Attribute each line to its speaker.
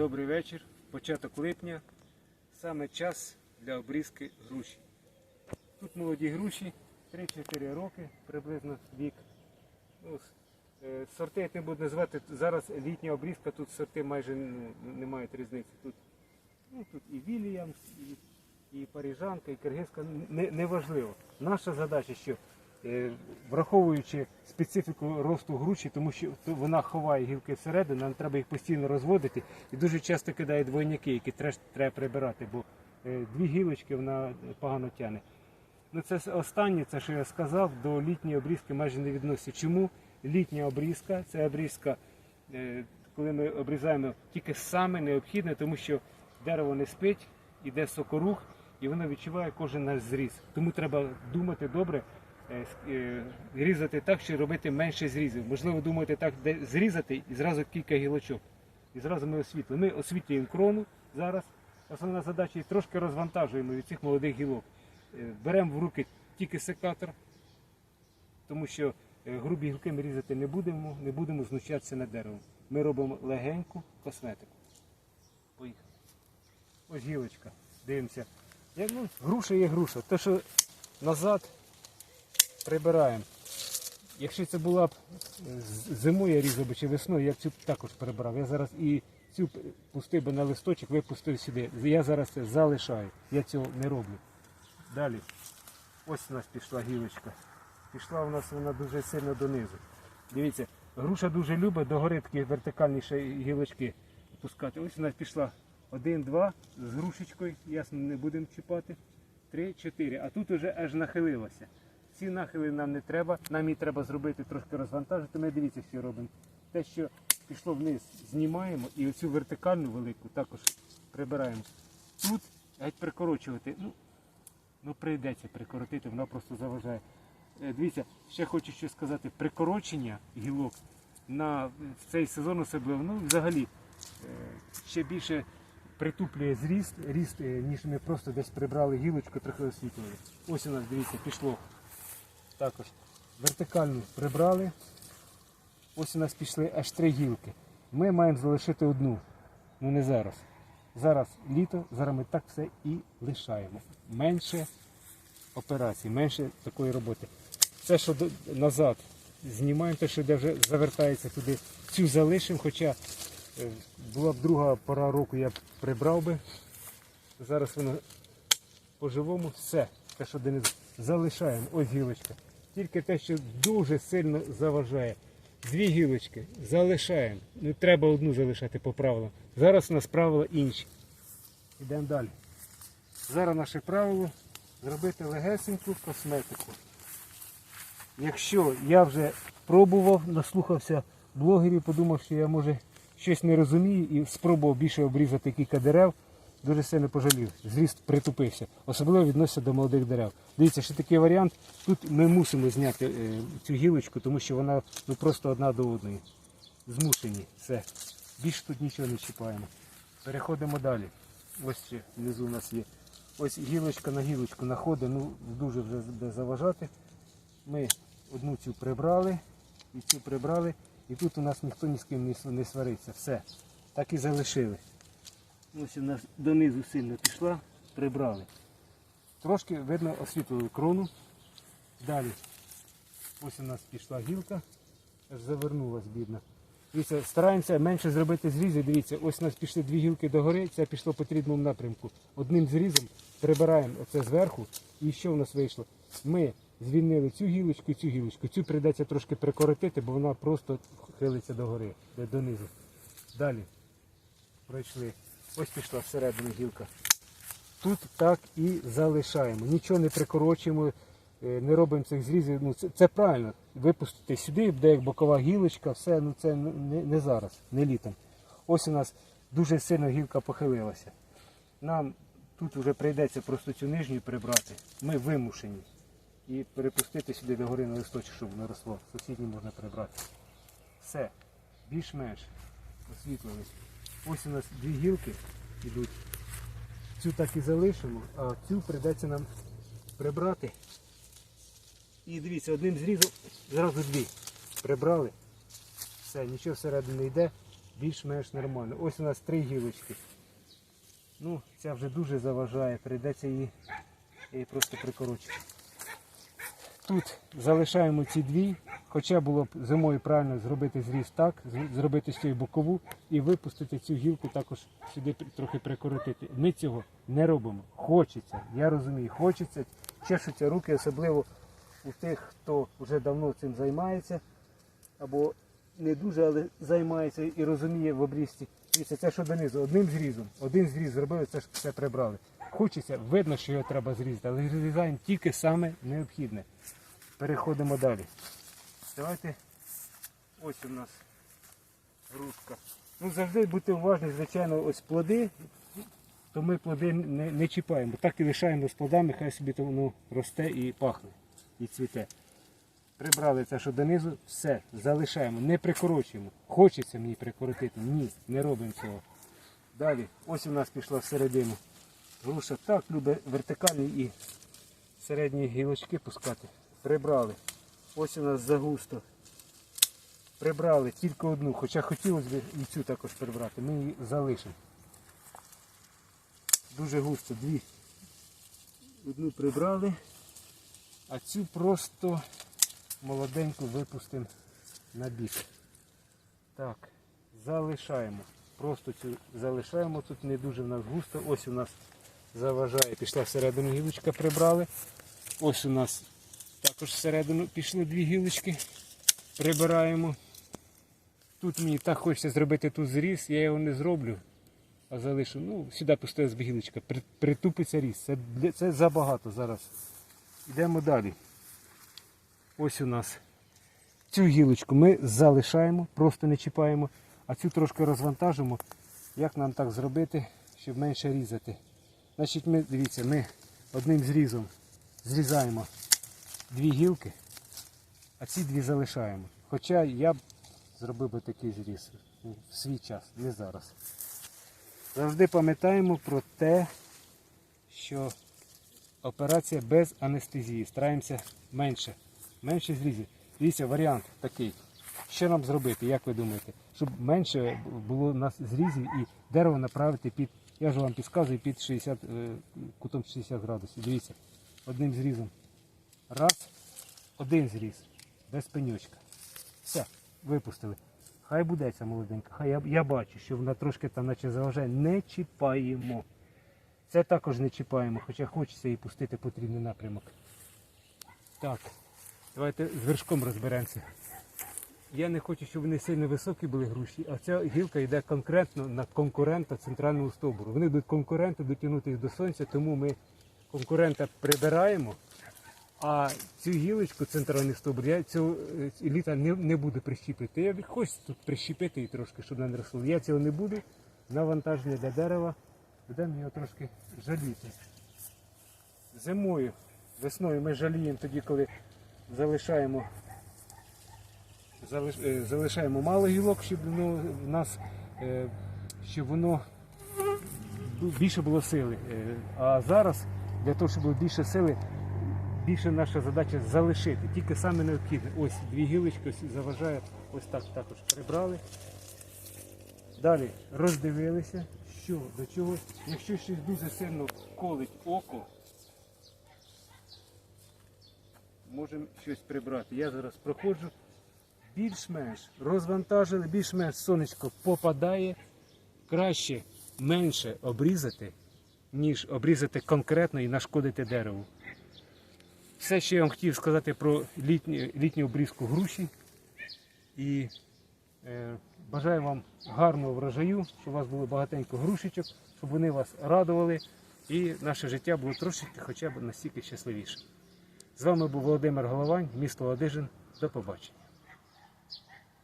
Speaker 1: Добрий вечір. Початок липня. Саме час для обрізки груші. Тут молоді груші, 3-4 роки приблизно вік. Ну, е, сорти я не буду називати. Зараз літня обрізка, тут сорти майже ну, не мають різниці. Тут, ну, тут і Вільямс, і, і Парижанка, і Киргизька. Не, неважливо. Наша задача, що враховуючи специфіку росту груші, тому що вона ховає гілки всередину, нам треба їх постійно розводити. І дуже часто кидає двойники, які треба прибирати, бо е, дві гілочки вона погано тягне. Ну це останнє, це що я сказав, до літньої обрізки майже не відноситься. Чому літня обрізка? Це обрізка, е, коли ми обрізаємо тільки саме необхідне, тому що дерево не спить, іде сокорух, і воно відчуває кожен наш зріз. Тому треба думати добре, е, е, різати так, щоб робити менше зрізів. Можливо, думати так, де зрізати і зразу кілька гілочок. І зразу ми освітлюємо. Ми освітлюємо крону зараз. Основна задача і трошки розвантажуємо від цих молодих гілок. Е, Беремо в руки тільки секатор, тому що е, грубі гілки ми різати не будемо, не будемо знущатися над деревом. Ми робимо легеньку косметику. Поїхали. Ось гілочка. Дивимося. Як, ну, груша є груша. Те, що назад прибираємо. Якщо це була б зимою я різав би чи весною, я б цю також прибрав. Я зараз і цю пустив би на листочок, випустив сюди. Я зараз це залишаю. Я цього не роблю. Далі. Ось у нас пішла гілочка. Пішла у нас вона дуже сильно донизу. Дивіться, груша дуже любить догори такі вертикальні гілочки пускати. Ось у нас пішла один, два з грушечкою, ясно, не будемо чіпати. Три, чотири. А тут уже аж нахилилося. Ці нахили нам не треба, нам її треба зробити трошки розвантажити. Ми дивіться, що робимо. Те, що пішло вниз, знімаємо і оцю вертикальну велику також прибираємо. Тут геть прикорочувати. Ну, ну прийдеться прикоротити, вона просто заважає. Е, Дивіться, ще хочу що сказати, прикорочення гілок на в цей сезон особливо, ну взагалі е, ще більше притуплює зріст, ріст, е, ніж ми просто десь прибрали гілочку, трохи освітлювали. Ось у нас, дивіться, пішло також. Вертикально прибрали. Ось у нас пішли аж три гілки. Ми маємо залишити одну. Ну не зараз. Зараз літо, зараз ми так все і лишаємо. Менше операцій, менше такої роботи. Це, що назад знімаємо, те, що де вже завертається туди, цю залишимо, хоча е, була б друга пора року, я б прибрав би. Зараз воно по-живому все, те, що донизу, залишаємо. Ось гілочка. Тільки те, що дуже сильно заважає. Дві гілочки залишаємо. Не треба одну залишати по правилам. Зараз у нас правила інші. Йдемо далі. Зараз наше правило зробити легесеньку косметику. Якщо я вже пробував, наслухався блогерів, подумав, що я може щось не розумію і спробував більше обрізати кілька дерев, дуже сильно пожалів. Зріст притупився. Особливо відноситься до молодих дерев. Дивіться, ще такий варіант. Тут ми мусимо зняти е, цю гілочку, тому що вона ну, просто одна до одної. Змушені. Все. Більше тут нічого не чіпаємо. Переходимо далі. Ось ще внизу у нас є. Ось гілочка на гілочку находить, ну дуже вже буде заважати. Ми одну цю прибрали, і цю прибрали, і тут у нас ніхто ні з ким не свариться. Все. Так і залишили. Ось нас донизу сильно пішла, прибрали. Трошки видно освітлили крону. Далі. Ось у нас пішла гілка, аж завернулась бідна. Дивіться, стараємося менше зробити зрізів. Дивіться, ось у нас пішли дві гілки догори, це пішло потрібному напрямку. Одним зрізом прибираємо оце зверху. І що в нас вийшло? Ми звільнили цю гілочку і цю гілочку. Цю прийдеться трошки прикоротити, бо вона просто хилиться догори, донизу. Далі пройшли. Ось пішла всередину гілка. Тут так і залишаємо. Нічого не прикорочуємо, е, не робимо цих зрізів. Ну, це, це правильно. Випустити сюди, буде як бокова гілочка, все, ну це не, не зараз, не літом. Ось у нас дуже сильно гілка похилилася. Нам тут вже прийдеться просто цю нижню прибрати. Ми вимушені. І перепустити сюди до гори на листочок, щоб не росло. Сусідню можна прибрати. Все, більш-менш освітлились. Ось у нас дві гілки йдуть. Цю так і залишимо, а цю прийдеться нам прибрати. І дивіться, одним зрізом зразу дві. Прибрали. Все, нічого всередину йде. більш-менш нормально. Ось у нас три гілочки. Ну, ця вже дуже заважає, прийдеться її, її просто прикорочити. Тут залишаємо ці дві, хоча було б зимою правильно зробити зріз так, зробити з цієї бокову і випустити цю гілку також сюди трохи прикоротити. Ми цього не робимо. Хочеться, я розумію, хочеться, чешуться руки, особливо у тих, хто вже давно цим займається, або не дуже, але займається і розуміє в обрізці. Дивіться, це що донизу, одним зрізом, один зріз зробили, це ж все прибрали. Хочеться, видно, що його треба зрізати, але зрізаємо тільки саме необхідне. Переходимо далі. Давайте ось у нас грушка. Ну завжди будьте уважні, звичайно, ось плоди, то ми плоди не, не чіпаємо. Так і лишаємо з плодами, хай собі то воно росте і пахне, і цвіте. Прибрали це, що донизу, все, залишаємо, не прикорочуємо. Хочеться мені прикоротити. Ні, не робимо цього. Далі, ось у нас пішла всередину. Груша так любить вертикальні і середні гілочки пускати. Прибрали. Ось у нас загусто. Прибрали тільки одну, хоча хотілося б і цю також прибрати. Ми її залишимо. Дуже густо, дві. Одну прибрали, а цю просто молоденьку випустимо на бік. Так, залишаємо. Просто цю залишаємо. Тут не дуже в нас густо. Ось у нас заважає. Пішла всередину гілочка, прибрали. Ось у нас також всередину пішли дві гілочки. Прибираємо. Тут мені так хочеться зробити тут зріз, я його не зроблю, а залишу. Ну, сюди пустилась би гілочка. Притупиться різ. Це, це забагато зараз. Йдемо далі. Ось у нас цю гілочку ми залишаємо, просто не чіпаємо, а цю трошки розвантажимо. Як нам так зробити, щоб менше різати? Значить, ми, дивіться, ми одним зрізом зрізаємо дві гілки, а ці дві залишаємо. Хоча я б зробив би такий зріз в свій час, не зараз. Завжди пам'ятаємо про те, що операція без анестезії. Стараємося менше. Менше зрізів. Дивіться, варіант такий. Що нам зробити, як ви думаєте? Щоб менше було у нас зрізів і дерево направити під, я ж вам підказую, під 60, е, кутом 60 градусів. Дивіться, одним зрізом. Раз, один зріз, без пеньочка. Все, випустили. Хай буде ця молоденька. Хай я, я бачу, що вона трошки там наче заважає. Не чіпаємо. Це також не чіпаємо, хоча хочеться її пустити потрібний напрямок. Так, давайте з вершком розберемося. Я не хочу, щоб вони сильно високі були груші, а ця гілка йде конкретно на конкурента центрального стовбуру. Вони будуть конкуренти дотягнути їх до сонця, тому ми конкурента прибираємо, а цю гілочку центральний стовбур я цього е, літа не, не буду прищіпити. Я хочу тут прищепити її трошки, щоб не росла. Я цього не буду. Навантаження для дерева. Будемо його трошки жаліти. Зимою, весною ми жаліємо тоді, коли залишаємо, залиш, е, залишаємо мало гілок, щоб воно в нас е, щоб воно більше було сили. А зараз для того, щоб було більше сили, більше наша задача залишити. Тільки саме необхідне. Ось дві гілочки ось заважає, ось так також прибрали. Далі роздивилися, що до чого. Якщо щось дуже сильно колить око, можемо щось прибрати. Я зараз проходжу більш-менш розвантажили, більш-менш сонечко попадає. Краще менше обрізати, ніж обрізати конкретно і нашкодити дереву. Все, що я вам хотів сказати про літню, літню обрізку груші. І е, бажаю вам гарного врожаю, щоб у вас було багатенько грушечок, щоб вони вас радували і наше життя було трошечки хоча б настільки щасливіше. З вами був Володимир Головань, місто Одежин. До побачення.